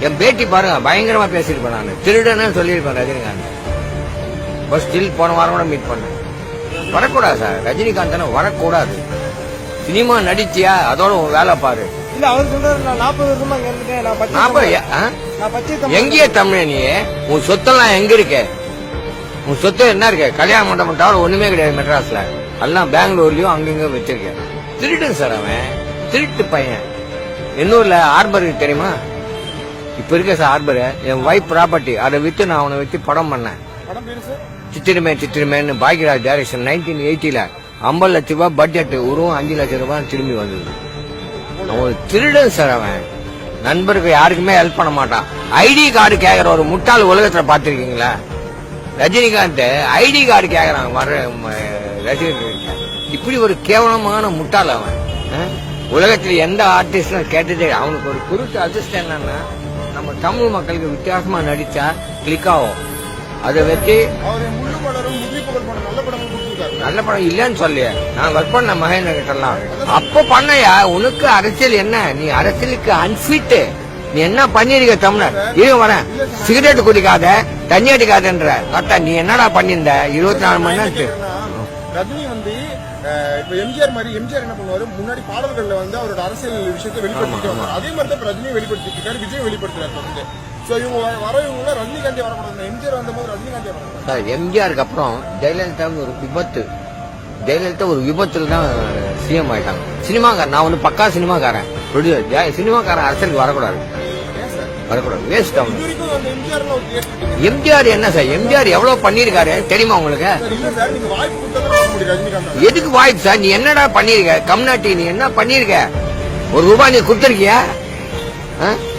என் பேட்டி பாருங்க பயங்கரமா பேசியிருப்பேன் நான். திருடன்னு சொல்லியிருப்பேன் ரஜினிகாந்த். பஸ் ஸ்டில் போன வாரம் கூட மீட் பண்ணேன். வரக்கூடாது சார். ரஜினிகாந்த் வரக்கூடாது. சினிமா நடிச்சியா? அதோட உன் வேலை பாரு. இல்ல அவர் சொல்றாரு நான் நாற்பது வருஷமா இங்க இருந்துட்டேன். எங்கேயே தமிழ் நீ? உன் சொத்தெல்லாம் எங்க இருக்க? உன் சொத்து என்ன இருக்கு? கல்யாண மண்டபம் தவிர ஒண்ணுமே கிடையாது மெட்ராஸ்ல. எல்லாம் பெங்களூர்லயும் அங்கங்க வச்சிருக்கேன். திருடன் சார் அவன். திருட்டு பையன். எண்ணூர்ல ஹார்பர் இருக்கு தெரியுமா? இப்ப இருக்க சார் ஹார்பர் என் ஒய்ஃப் ப்ராப்பர்ட்டி அதை வித்து நான் அவனை வச்சு படம் பண்ணேன். சித்திரமே சித்திரமேன்னு பாக்யராஜ் டைரக்ஷன் நைன்டீன் எயிட்டில ஐம்பது லட்ச ரூபாய் பட்ஜெட் உருவம் அஞ்சு லட்சம் ரூபாய் திரும்பி வந்தது. அவன் திருடன் சார் அவன். நண்பருக்கு யாருக்குமே ஹெல்ப் பண்ண மாட்டான். ஐடி கார்டு கேக்குற ஒரு முட்டாள் உலகத்துல பாத்திருக்கீங்களா ரஜினிகாந்த் ஐடி கார்டு கேக்குறான். வர ரசிகர்களுக்கு இப்படி ஒரு கேவலமான முட்டாள் அவன்? உலகத்துல எந்த ஆர்டிஸ்டும் கேட்டதே அவனுக்கு ஒரு குருட்டு அதிர்ஷ்டம் என்னன்னா நம்ம தமிழ் மக்களுக்கு வித்தியாசமா நடிச்சா கிளிக் ஆகும். அதை வச்சு நல்ல படம் இல்லன்னு சொல்லிய நான் ஒர்க் பண்ண மகேந்திர கிட்டலாம். அப்ப பண்ணையா? உனக்கு அரசியல் என்ன? நீ அரசியலுக்கு அன்பிட் நீ என்ன பண்ணிருக்க தமிழர்? இரு வரேன். சிகரெட் குடிக்காத தண்ணி அடிக்காதன்ற. கரெக்டா நீ என்னடா பண்ணிருந்த இருபத்தி நாலு மணி நேரத்துக்கு. ரஜினி வந்து இப்போ எம்ஜிஆர் மாதிரி எம்ஜிஆர் என்ன பண்ணுவாரு? முன்னாடி பாடல்களில் வந்து அவரோட அரசியல் விஷயத்தை வெளிப்படுத்திட்டு வந்தார். அதே மாதிரி தான் ரஜினியும் வெளிப்படுத்திட்டு இருக்காரு விஜய் வெளிப்படுத்துறாரு தொடர்ந்து. ஸோ இவங்க வர- இவங்க ரஜினிகாந்தி வரக்கூடாது எம்ஜிஆர் வந்தபோது ரஜினிகாந்தி வரக்கூடாது. எம்ஜிஆருக்கு அப்புறம் ஜெயலலிதா ஒரு விபத்து. ஜெயலலிதா ஒரு விபத்துல தான் சிஎம் ஆயிட்டாங்க. சினிமாக்காரன் நான் வந்து பக்கா சினிமாக்காரன். ப்ரொடியூசர் சினிமாக்காரன் அரசியலுக்கு வரக்கூடாது. வரக்கூடாது. வேஸ்ட் அந்த எம்ஜிஆர் என்ன சார்? எம்ஜிஆர் எவ்வளவு பண்ணிருக்காரு தெரியுமா உங்களுக்கு? எதுக்கு வாய்ப்பு சார்? நீ என்னடா பண்ணிருக்க கம்நாட்டி நீ என்ன பண்ணிருக்க ஒரு ரூபாய் நீ கொடுத்திருக்கியா?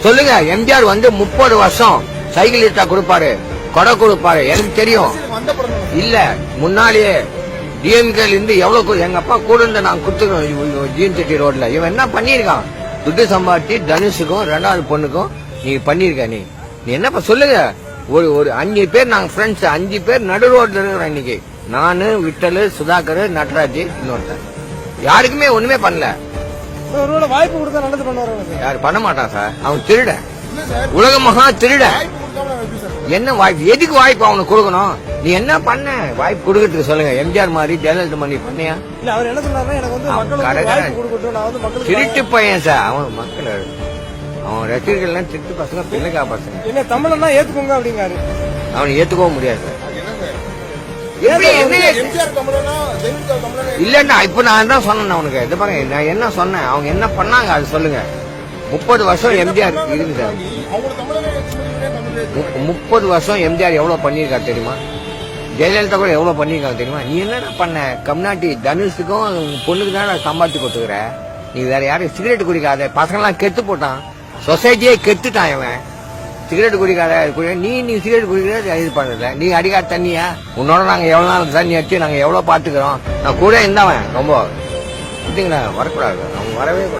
சொல்லுங்க. எம்ஜிஆர் வந்து முப்பது வருஷம் சைக்கிள் இட்டா கொடுப்பாரு. கொடை கொடுப்பாரு. எனக்கு தெரியும். இல்ல. முன்னாலேயே டிஎம்கேல இருந்து எவ்வளவு எங்க அப்பா கூட இருந்து நான் கொடுத்துருக்கோம். ஜிஎன் செட்டி ரோட்ல. இவன் என்ன பண்ணிருக்கான் துட்டு சம்பாதிச்சு தனுஷுக்கும் ரெண்டாவது பொண்ணுக்கும் நீ பண்ணிருக்க நீ. நீ என்னப்பா சொல்லுங்க? ஒரு ஒரு அஞ்சு பேர் நாங்க ஃப்ரெண்ட்ஸ் அஞ்சு பேர் நடு ரோட்ல இருக்கிறோம் இன்னைக்கு. நானு விட்டலு சுதாகர் நடராஜ் இன்னொருத்தன் யாருக்குமே ஒண்ணுமே பண்ணல. வாய்ப்பு கொடுத்தா நல்லது பண்ணுவாரு யாரு பண்ண மாட்டான் சார் அவன் திருட. உலக மகா திருட. என்ன வாய்ப்பு? எதுக்கு வாய்ப்பு அவனுக்கு கொடுக்கணும்? நீ என்ன பண்ண? வாய்ப்பு கொடுக்கறதுக்கு சொல்லுங்க. எம்ஜிஆர் மாதிரி ஜெயலலிதா மாதிரி பண்ணியா? திருட்டு பையன் சார் அவன் மக்கள் அவன் ரசிகர்கள்லாம் திருட்டு பசங்க பிள்ளைக்கா பசங்க என்ன தமிழன்னா ஏத்துக்கோங்க அப்படிங்காரு அவனை ஏத்துக்கவும் முடியாது. சார் என்ன என்ன இல்லன்னா இப்ப நான் தான் சொன்னேன் உனக்கு. இது பாருங்க நான் என்ன சொன்னேன்? அவங்க என்ன பண்ணாங்க? அது சொல்லுங்க. முப்பது வருஷம் எம்ஜிஆர் இருக்கு சார். முப்பது வருஷம் எம்ஜிஆர் எவ்வளவு பண்ணியிருக்காரு தெரியுமா? ஜெயலலிதா கூட எவ்வளவு பண்ணியிருக்காங்க தெரியுமா? நீ என்னடா பண்ண? கம்நாட்டி தனுஷுக்கும் பொண்ணுக்கு தான் சம்பாதிச்சு கொடுத்துக்கிற. நீ வேற யாரும் சிகரெட் குடிக்காத. பசங்களாம் கெட்டு போட்டான். சொசைட்டியே கெட்டுட்டான் இவன். சிகரெட் குடிக்காத குடி நீ நீ சிகரெட் குடிக்கிறத இது பண்ணல. நீ அடிக்காத தண்ணியா? உன்னோட நாங்க எவ்வளவு நாள் தண்ணி அடிச்சு நாங்க எவ்வளவு பாத்துக்கிறோம்? நான் கூட இருந்தவன் ரொம்ப. இதுங்களா வரக்கூடாது. அவங்க வரவே கூடாது.